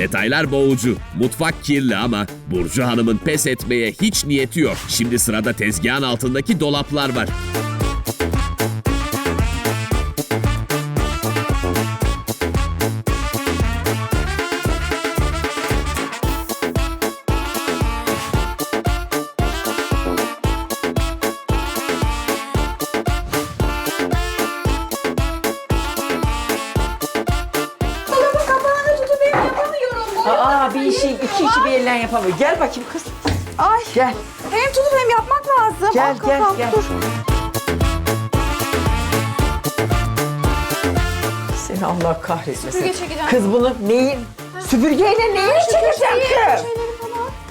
Detaylar boğucu, mutfak kirli ama Burcu Hanım'ın pes etmeye hiç niyeti yok. Şimdi sırada tezgahın altındaki dolaplar var. Aa bir işi iki işi bir elden yapamıyor. Gel bakayım kız. Ay. Gel. Hem tutup hem yapmak lazım. Gel Ah, gel kafam, gel. Dur. Seni Allah kahretmesin. Süpürge çekeceğim. Kız bunu neyin? Süpürgeyle neyi çekeceksin kız?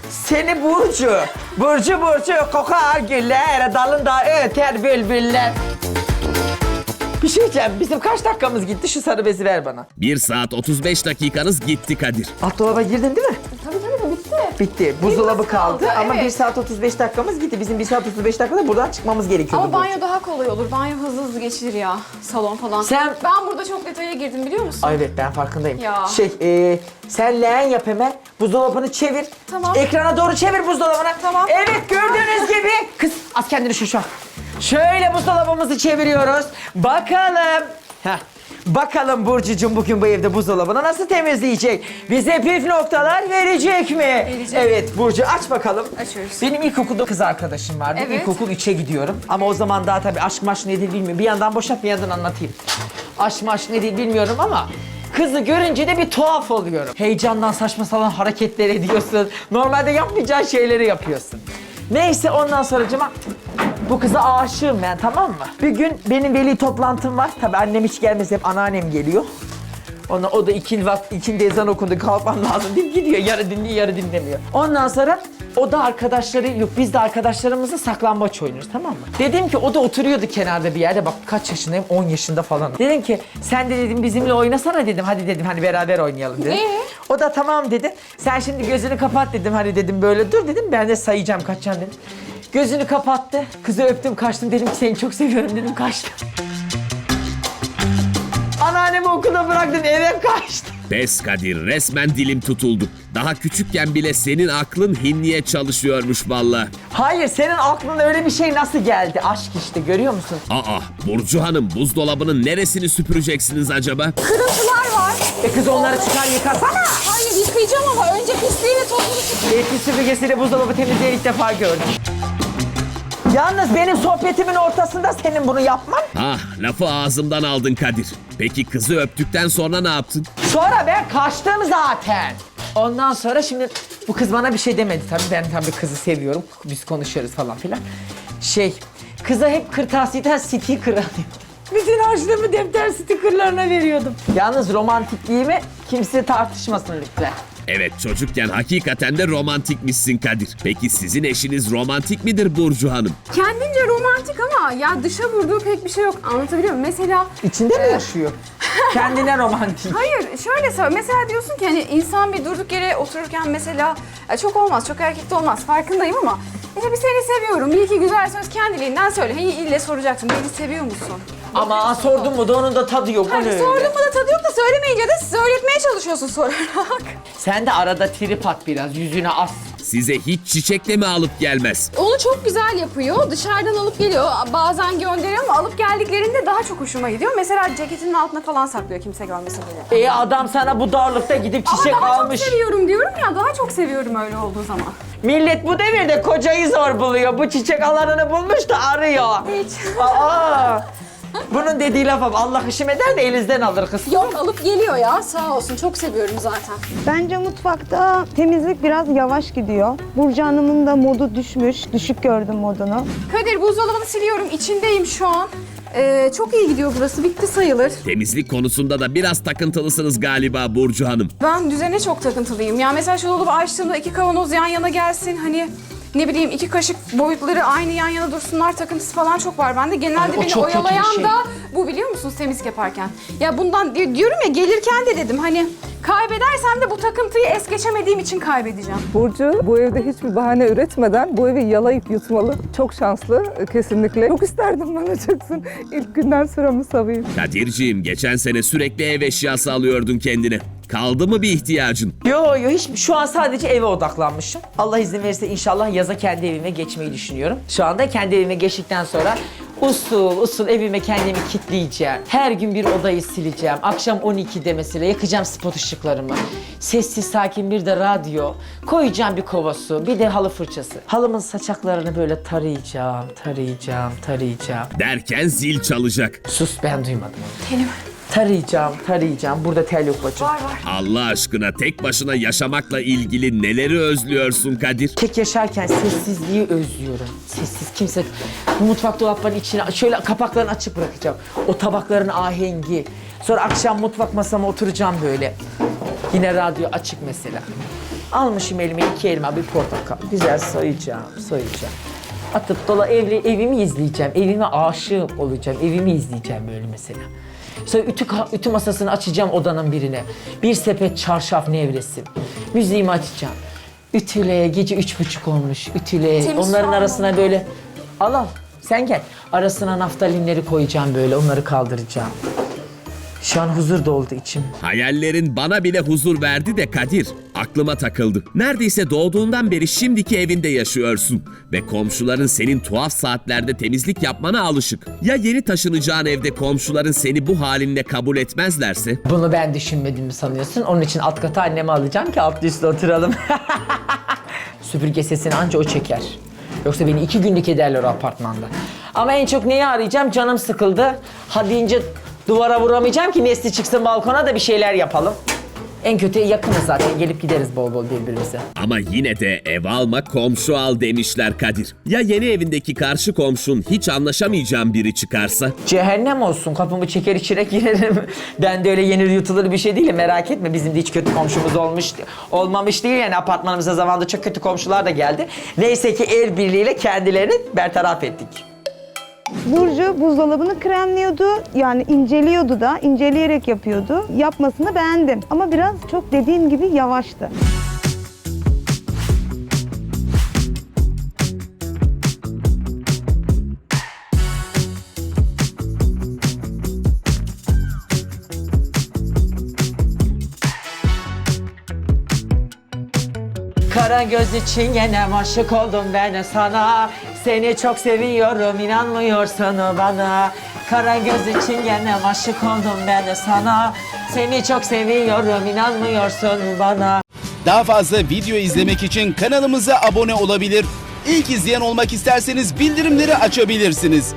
Seni Burcu. Burcu Burcu kokar güller, dalında öter bülbüller. Bir şey diyeceğim. Bizim kaç dakikamız gitti? Şu sarı bezi ver bana. 1 saat 35 dakikanız gitti Kadir. Alt dolaba girdin değil mi? Tabii tabii bitti. Bitti. Buzdolabı kaldı, kaldı, ama evet. 1 saat 35 dakikamız gitti. Bizim 1 saat 35 dakikada buradan çıkmamız gerekiyordu. Ama banyo daha kolay olur. Banyo hızlı hızlı geçilir ya. Salon falan. Sen- Ben burada çok detaya girdim biliyor musun? Ay evet ben farkındayım. Ya. Şey e, sen leğen yap hemen. Buzdolabını çevir. Tamam. Ekrana doğru çevir buzdolabını. Tamam. Evet gördüğünüz gibi. Kız az kendini şu şu an. Şöyle buzdolabımızı çeviriyoruz. Bakalım. Heh. Bakalım Burcucuğum bugün bu evde buzdolabını nasıl temizleyecek? Bize püf noktalar verecek mi? Verecek. Evet Burcu aç bakalım. Açıyoruz. Benim ilkokulda kız arkadaşım vardı. Evet. İlkokul 3'e gidiyorum. Ama o zaman daha tabii aşk maş nedir bilmiyorum. Bir yandan boşalt bir yandan anlatayım. Aşk maş nedir bilmiyorum ama kızı görünce de bir tuhaf oluyorum. Heyecandan saçma sapan hareketler ediyorsun. Normalde yapmayacağın şeyleri yapıyorsun. Neyse ondan sonracıma bu kıza aşığım ben tamam mı? Bir gün benim veli toplantım var. Tabii annem hiç gelmez hep anneannem geliyor. Ona, o da ikin vakti, ikindi ezan okundu kalkmam lazım deyip gidiyor. Yarı dinliyor, yarı dinlemiyor. Ondan sonra o da arkadaşları yok. Biz de arkadaşlarımızla saklambaç oynuyoruz tamam mı? Dedim ki o da oturuyordu kenarda bir yerde. Bak kaç yaşındayım? 10 yaşında falan. Dedim ki sen de dedim bizimle oynasana dedim. Hadi dedim hani beraber oynayalım dedim. Ee? O da tamam dedi. Sen şimdi gözünü kapat dedim. Hani dedim böyle dur dedim. Ben de sayacağım kaçacağım dedim. Gözünü kapattı. Kızı öptüm kaçtım dedim ki seni çok seviyorum dedim kaçtım. Anneannemi okulda bıraktım eve kaçtım. Pes Kadir resmen dilim tutuldu. Daha küçükken bile senin aklın hinliye çalışıyormuş valla. Hayır senin aklına öyle bir şey nasıl geldi? Aşk işte görüyor musun? Aa Burcu Hanım buzdolabının neresini süpüreceksiniz acaba? Kırıntılar var. E kız onları çıkar yıkasana. Hayır yıkayacağım ama önce pisliği ve tozunu çıkaracağım. Eski süpürgesiyle buzdolabı temizleyen ilk defa gördüm. Yalnız benim sohbetimin ortasında senin bunu yapman. Ah lafı ağzımdan aldın Kadir. Peki kızı öptükten sonra ne yaptın? Sonra ben kaçtım zaten. Ondan sonra şimdi bu kız bana bir şey demedi tabii. Ben tabii kızı seviyorum. Biz konuşuyoruz falan filan. Şey, kıza hep kırtasiyeden sticker alıyorum. Bütün harçlığımı defter stickerlarına veriyordum. Yalnız romantikliğimi kimse tartışmasın lütfen. Evet çocukken hakikaten de romantikmişsin Kadir. Peki sizin eşiniz romantik midir Burcu Hanım? Kendince romantik ama ya dışa vurduğu pek bir şey yok. Anlatabiliyor muyum? Mesela İçinde mi yaşıyor? Kendine romantik. Hayır şöyle söyle mesela diyorsun ki hani insan bir durduk yere otururken mesela e, çok olmaz çok erkekte olmaz farkındayım ama işte bir seni seviyorum bir iki güzel söz kendiliğinden söyle. Hey, ille soracaksın beni seviyor musun? Ama sordum mu da onun da tadı yok. Hani sordun mu da tadı yok da söylemeyince de söyletmeye çalışıyorsun sorarak. Sen de arada trip at biraz, yüzüne as. Size hiç çiçekle mi alıp gelmez? Onu çok güzel yapıyor. Dışarıdan alıp geliyor. Bazen gönderiyor ama alıp geldiklerinde daha çok hoşuma gidiyor. Mesela ceketinin altına falan saklıyor kimse görmesin diye. E adam sana bu darlıkta gidip çiçek ama daha almış. çok seviyorum diyorum ya. Daha çok seviyorum öyle olduğu zaman. Millet bu devirde kocayı zor buluyor. Bu çiçek alanını bulmuş da arıyor. Hiç. Aa! Bunun dediği lafa Allah işim eder de elinizden alır kız. Yok alıp geliyor ya sağ olsun çok seviyorum zaten. Bence mutfakta temizlik biraz yavaş gidiyor. Burcu Hanım'ın da modu düşmüş. Düşük gördüm modunu. Kadir buzdolabını siliyorum içindeyim şu an. Ee, çok iyi gidiyor burası bitti sayılır. Temizlik konusunda da biraz takıntılısınız galiba Burcu Hanım. Ben düzene çok takıntılıyım. Ya mesela şu dolabı açtığımda iki kavanoz yan yana gelsin hani ne bileyim iki kaşık boyutları aynı yan yana dursunlar takıntısı falan çok var bende. Genelde Ay, o beni çok kötü bir oyalayan şey. da bu biliyor musunuz temizlik yaparken. Ya bundan di- diyorum ya gelirken de dedim hani kaybedersem de bu takıntıyı es geçemediğim için kaybedeceğim. Burcu bu evde hiçbir bahane üretmeden bu evi yalayıp yutmalı. Çok şanslı e, kesinlikle. Çok isterdim bana çıksın. İlk günden sıramı savayım. Kadir'ciğim geçen sene sürekli ev eşyası alıyordun kendine. Kaldı mı bir ihtiyacın? Yo yo hiç şu an sadece eve odaklanmışım. Allah izin verirse inşallah yaza kendi evime geçmeyi düşünüyorum. Şu anda kendi evime geçtikten sonra usul usul evime kendimi kitleyeceğim. Her gün bir odayı sileceğim. Akşam 12'de mesela yakacağım spot ışıklarımı. Sessiz sakin bir de radyo. Koyacağım bir kova su, bir de halı fırçası. Halımın saçaklarını böyle tarayacağım, tarayacağım, tarayacağım. Derken zil çalacak. Sus ben duymadım onu. Telim. Tarayacağım, tarayacağım. Burada tel yok bacım. Var var. Allah aşkına tek başına yaşamakla ilgili neleri özlüyorsun Kadir? Tek yaşarken sessizliği özlüyorum. Sessiz kimse bu mutfak dolaplarının içine şöyle kapaklarını açık bırakacağım. O tabakların ahengi. Sonra akşam mutfak masama oturacağım böyle. Yine radyo açık mesela. Almışım elime iki elma bir portakal. Güzel soyacağım, soyacağım. Atıp dola evli, evimi izleyeceğim. Evime aşığım olacağım. Evimi izleyeceğim böyle mesela. Sonra ütü, ütü masasını açacağım odanın birine. Bir sepet çarşaf nevresim. Müziğimi açacağım. Ütüleye gece üç buçuk olmuş. Ütüleye Temiz onların falan arasına böyle al al sen gel. Arasına naftalinleri koyacağım böyle onları kaldıracağım. Şu an huzur doldu içim. Hayallerin bana bile huzur verdi de Kadir. Aklıma takıldı. Neredeyse doğduğundan beri şimdiki evinde yaşıyorsun. Ve komşuların senin tuhaf saatlerde temizlik yapmana alışık. Ya yeni taşınacağın evde komşuların seni bu halinle kabul etmezlerse? Bunu ben düşünmedim mi sanıyorsun? Onun için alt kata annemi alacağım ki altlı üstlü oturalım. Süpürge sesini anca o çeker. Yoksa beni iki günlük ederler o apartmanda. Ama en çok neyi arayacağım? Canım sıkıldı. Ha deyince duvara vuramayacağım ki Nesli çıksın balkona da bir şeyler yapalım. En kötü yakınız zaten. Gelip gideriz bol bol birbirimize. Ama yine de ev alma komşu al demişler Kadir. Ya yeni evindeki karşı komşun hiç anlaşamayacağın biri çıkarsa? Cehennem olsun kapımı çeker içine girerim. Ben de öyle yenir yutulur bir şey değilim merak etme. Bizim de hiç kötü komşumuz olmuş olmamış değil yani apartmanımıza zamanında çok kötü komşular da geldi. Neyse ki el birliğiyle kendilerini bertaraf ettik. Burcu buzdolabını kremliyordu. Yani inceliyordu da, inceleyerek yapıyordu. Yapmasını beğendim. Ama biraz çok dediğim gibi yavaştı. Kara göz için aşık oldum ben sana Seni çok seviyorum inanmıyorsun bana Kara göz için yine aşık oldum ben sana Seni çok seviyorum inanmıyorsun bana Daha fazla video izlemek için kanalımıza abone olabilir. İlk izleyen olmak isterseniz bildirimleri açabilirsiniz.